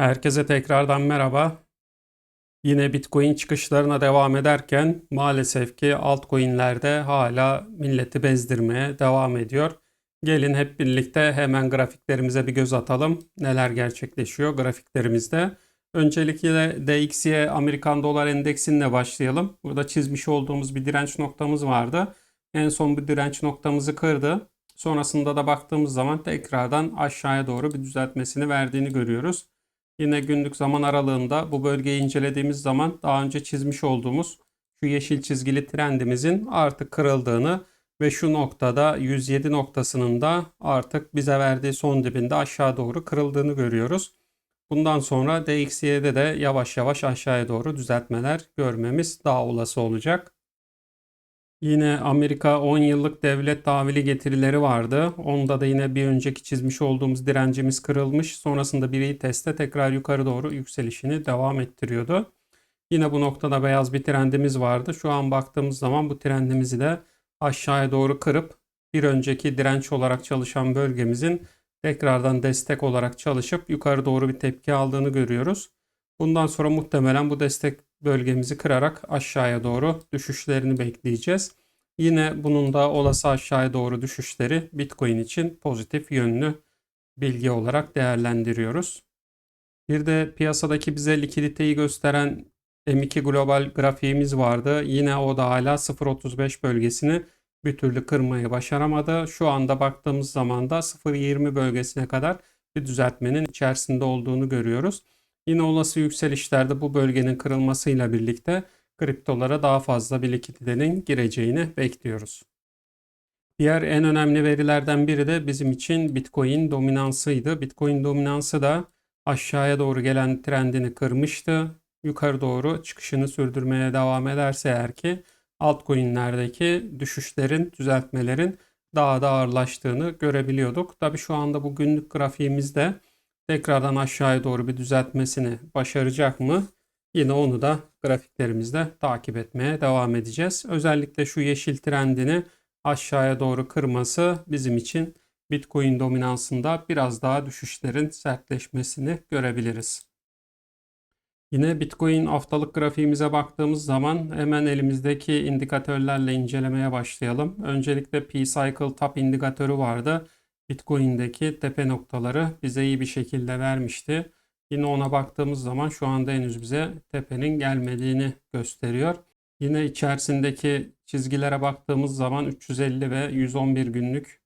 Herkese tekrardan merhaba. Yine Bitcoin çıkışlarına devam ederken maalesef ki altcoin'lerde hala milleti bezdirmeye devam ediyor. Gelin hep birlikte hemen grafiklerimize bir göz atalım. Neler gerçekleşiyor grafiklerimizde. Öncelikle DXY Amerikan Dolar Endeksi'nle başlayalım. Burada çizmiş olduğumuz bir direnç noktamız vardı. En son bu direnç noktamızı kırdı. Sonrasında da baktığımız zaman tekrardan aşağıya doğru bir düzeltmesini verdiğini görüyoruz. Yine günlük zaman aralığında bu bölgeyi incelediğimiz zaman daha önce çizmiş olduğumuz şu yeşil çizgili trendimizin artık kırıldığını ve şu noktada 107 noktasının da artık bize verdiği son dibinde aşağı doğru kırıldığını görüyoruz. Bundan sonra DXY'de de yavaş yavaş aşağıya doğru düzeltmeler görmemiz daha olası olacak. Yine Amerika 10 yıllık devlet tahvili getirileri vardı. Onda da yine bir önceki çizmiş olduğumuz direncimiz kırılmış. Sonrasında bir testte tekrar yukarı doğru yükselişini devam ettiriyordu. Yine bu noktada beyaz bir trendimiz vardı. Şu an baktığımız zaman bu trendimizi de aşağıya doğru kırıp bir önceki direnç olarak çalışan bölgemizin tekrardan destek olarak çalışıp yukarı doğru bir tepki aldığını görüyoruz. Bundan sonra muhtemelen bu destek bölgemizi kırarak aşağıya doğru düşüşlerini bekleyeceğiz. Yine bunun da olası aşağıya doğru düşüşleri Bitcoin için pozitif yönlü bilgi olarak değerlendiriyoruz. Bir de piyasadaki bize likiditeyi gösteren M2 Global grafiğimiz vardı. Yine o da hala 0.35 bölgesini bir türlü kırmayı başaramadı. Şu anda baktığımız zaman da 0.20 bölgesine kadar bir düzeltmenin içerisinde olduğunu görüyoruz. Yine olası yükselişlerde bu bölgenin kırılmasıyla birlikte kriptolara daha fazla bir likiditenin gireceğini bekliyoruz. Diğer en önemli verilerden biri de bizim için Bitcoin dominansıydı. Bitcoin dominansı da aşağıya doğru gelen trendini kırmıştı. Yukarı doğru çıkışını sürdürmeye devam ederse eğer ki altcoin'lerdeki düşüşlerin, düzeltmelerin daha da ağırlaştığını görebiliyorduk. Tabi şu anda bu günlük grafiğimizde tekrardan aşağıya doğru bir düzeltmesini başaracak mı? Yine onu da grafiklerimizde takip etmeye devam edeceğiz. Özellikle şu yeşil trendini aşağıya doğru kırması bizim için Bitcoin dominansında biraz daha düşüşlerin sertleşmesini görebiliriz. Yine Bitcoin haftalık grafiğimize baktığımız zaman hemen elimizdeki indikatörlerle incelemeye başlayalım. Öncelikle P-Cycle Top indikatörü vardı. Bitcoin'deki tepe noktaları bize iyi bir şekilde vermişti. Yine ona baktığımız zaman şu anda henüz bize tepenin gelmediğini gösteriyor. Yine içerisindeki çizgilere baktığımız zaman 350 ve 111 günlük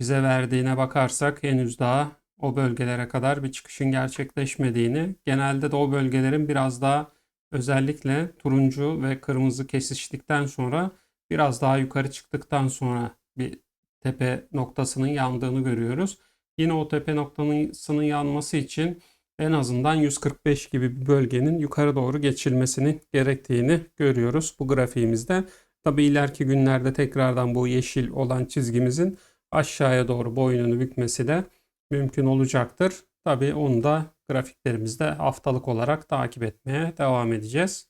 bize verdiğine bakarsak henüz daha o bölgelere kadar bir çıkışın gerçekleşmediğini, genelde de o bölgelerin biraz daha özellikle turuncu ve kırmızı kesiştikten sonra biraz daha yukarı çıktıktan sonra bir tepe noktasının yandığını görüyoruz. Yine o tepe noktasının yanması için en azından 145 gibi bir bölgenin yukarı doğru geçilmesinin gerektiğini görüyoruz bu grafiğimizde. Tabi ileriki günlerde tekrardan bu yeşil olan çizgimizin aşağıya doğru boynunu bükmesi de mümkün olacaktır. Tabi onu da grafiklerimizde haftalık olarak takip etmeye devam edeceğiz.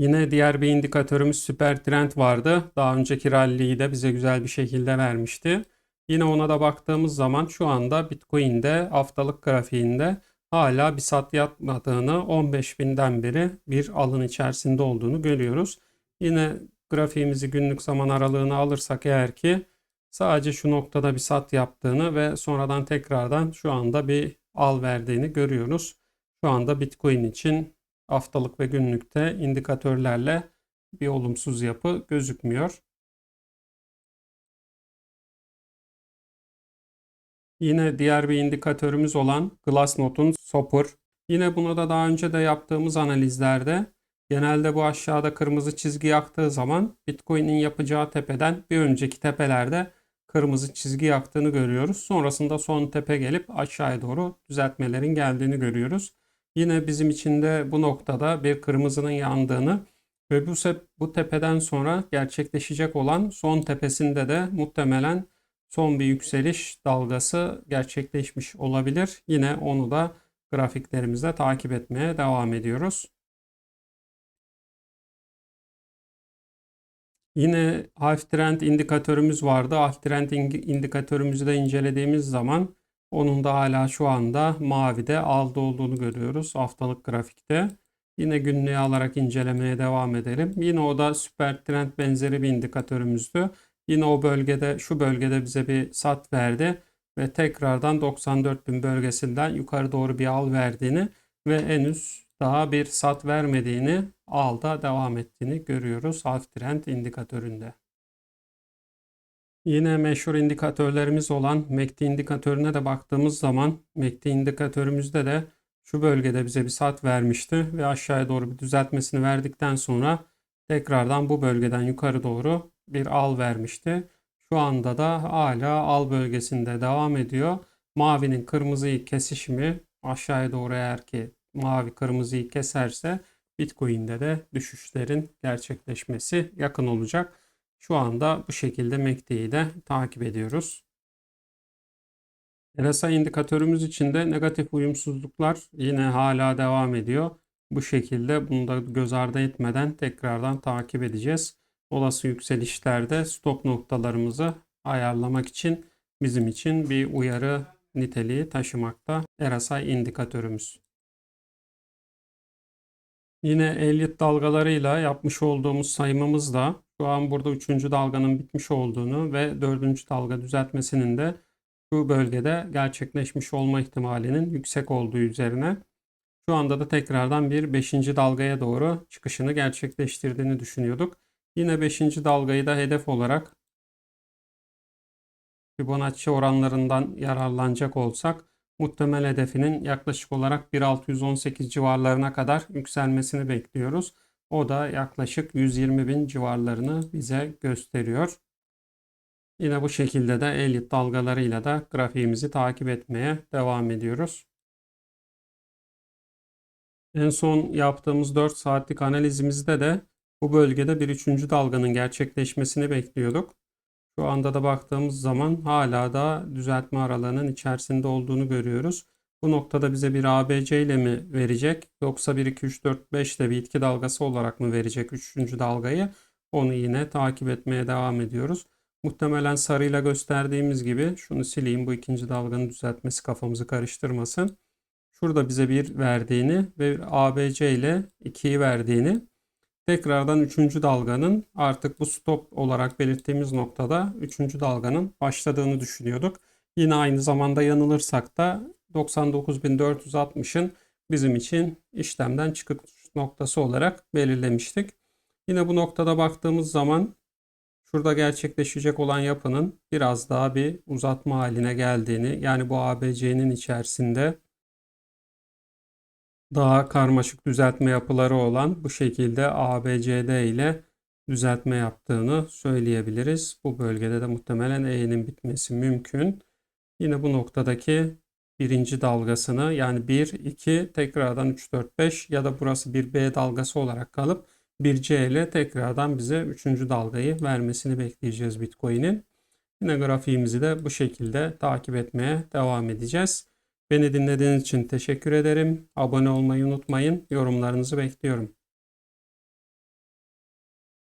Yine diğer bir indikatörümüz süper trend vardı. Daha önceki rally'yi de bize güzel bir şekilde vermişti. Yine ona da baktığımız zaman şu anda Bitcoin'de haftalık grafiğinde hala bir sat yatmadığını 15.000'den beri bir alın içerisinde olduğunu görüyoruz. Yine grafiğimizi günlük zaman aralığına alırsak eğer ki sadece şu noktada bir sat yaptığını ve sonradan tekrardan şu anda bir al verdiğini görüyoruz. Şu anda Bitcoin için haftalık ve günlükte indikatörlerle bir olumsuz yapı gözükmüyor. Yine diğer bir indikatörümüz olan Glassnode'un Sopper. Yine bunu da daha önce de yaptığımız analizlerde genelde bu aşağıda kırmızı çizgi yaktığı zaman Bitcoin'in yapacağı tepeden bir önceki tepelerde kırmızı çizgi yaktığını görüyoruz. Sonrasında son tepe gelip aşağıya doğru düzeltmelerin geldiğini görüyoruz. Yine bizim için de bu noktada bir kırmızının yandığını ve bu, bu tepeden sonra gerçekleşecek olan son tepesinde de muhtemelen son bir yükseliş dalgası gerçekleşmiş olabilir. Yine onu da grafiklerimizde takip etmeye devam ediyoruz. Yine half trend indikatörümüz vardı. Half trend in- indikatörümüzü de incelediğimiz zaman onun da hala şu anda mavide aldı olduğunu görüyoruz haftalık grafikte. Yine günlüğe alarak incelemeye devam edelim. Yine o da süper trend benzeri bir indikatörümüzdü. Yine o bölgede şu bölgede bize bir sat verdi ve tekrardan 94.000 bölgesinden yukarı doğru bir al verdiğini ve henüz daha bir sat vermediğini alda devam ettiğini görüyoruz half trend indikatöründe. Yine meşhur indikatörlerimiz olan MACD indikatörüne de baktığımız zaman MACD indikatörümüzde de şu bölgede bize bir sat vermişti ve aşağıya doğru bir düzeltmesini verdikten sonra tekrardan bu bölgeden yukarı doğru bir al vermişti. Şu anda da hala al bölgesinde devam ediyor. Mavinin kırmızıyı kesişimi aşağıya doğru eğer ki mavi kırmızıyı keserse Bitcoin'de de düşüşlerin gerçekleşmesi yakın olacak. Şu anda bu şekilde MACD'yi de takip ediyoruz. RSI indikatörümüz için de negatif uyumsuzluklar yine hala devam ediyor. Bu şekilde bunu da göz ardı etmeden tekrardan takip edeceğiz. Olası yükselişlerde stop noktalarımızı ayarlamak için bizim için bir uyarı niteliği taşımakta RSI indikatörümüz. Yine Elliott dalgalarıyla yapmış olduğumuz sayımımız da şu an burada 3. dalganın bitmiş olduğunu ve 4. dalga düzeltmesinin de şu bölgede gerçekleşmiş olma ihtimalinin yüksek olduğu üzerine şu anda da tekrardan bir 5. dalgaya doğru çıkışını gerçekleştirdiğini düşünüyorduk. Yine 5. dalgayı da hedef olarak Fibonacci oranlarından yararlanacak olsak muhtemel hedefinin yaklaşık olarak 1.618 civarlarına kadar yükselmesini bekliyoruz. O da yaklaşık 120 bin civarlarını bize gösteriyor. Yine bu şekilde de Elliott dalgalarıyla da grafiğimizi takip etmeye devam ediyoruz. En son yaptığımız 4 saatlik analizimizde de bu bölgede bir üçüncü dalganın gerçekleşmesini bekliyorduk. Şu anda da baktığımız zaman hala da düzeltme aralığının içerisinde olduğunu görüyoruz. Bu noktada bize bir ABC ile mi verecek yoksa 1 2 3 4 5 ile bir itki dalgası olarak mı verecek 3. dalgayı? Onu yine takip etmeye devam ediyoruz. Muhtemelen sarıyla gösterdiğimiz gibi şunu sileyim bu ikinci dalganın düzeltmesi kafamızı karıştırmasın. Şurada bize bir verdiğini ve ABC ile 2'yi verdiğini tekrardan 3. dalganın artık bu stop olarak belirttiğimiz noktada 3. dalganın başladığını düşünüyorduk. Yine aynı zamanda yanılırsak da 99.460'ın bizim için işlemden çıkış noktası olarak belirlemiştik. Yine bu noktada baktığımız zaman şurada gerçekleşecek olan yapının biraz daha bir uzatma haline geldiğini yani bu ABC'nin içerisinde daha karmaşık düzeltme yapıları olan bu şekilde ABCD ile düzeltme yaptığını söyleyebiliriz. Bu bölgede de muhtemelen E'nin bitmesi mümkün. Yine bu noktadaki birinci dalgasını yani 1, 2, tekrardan 3, 4, 5 ya da burası bir B dalgası olarak kalıp bir C ile tekrardan bize 3. dalgayı vermesini bekleyeceğiz Bitcoin'in. Yine grafiğimizi de bu şekilde takip etmeye devam edeceğiz. Beni dinlediğiniz için teşekkür ederim. Abone olmayı unutmayın. Yorumlarınızı bekliyorum.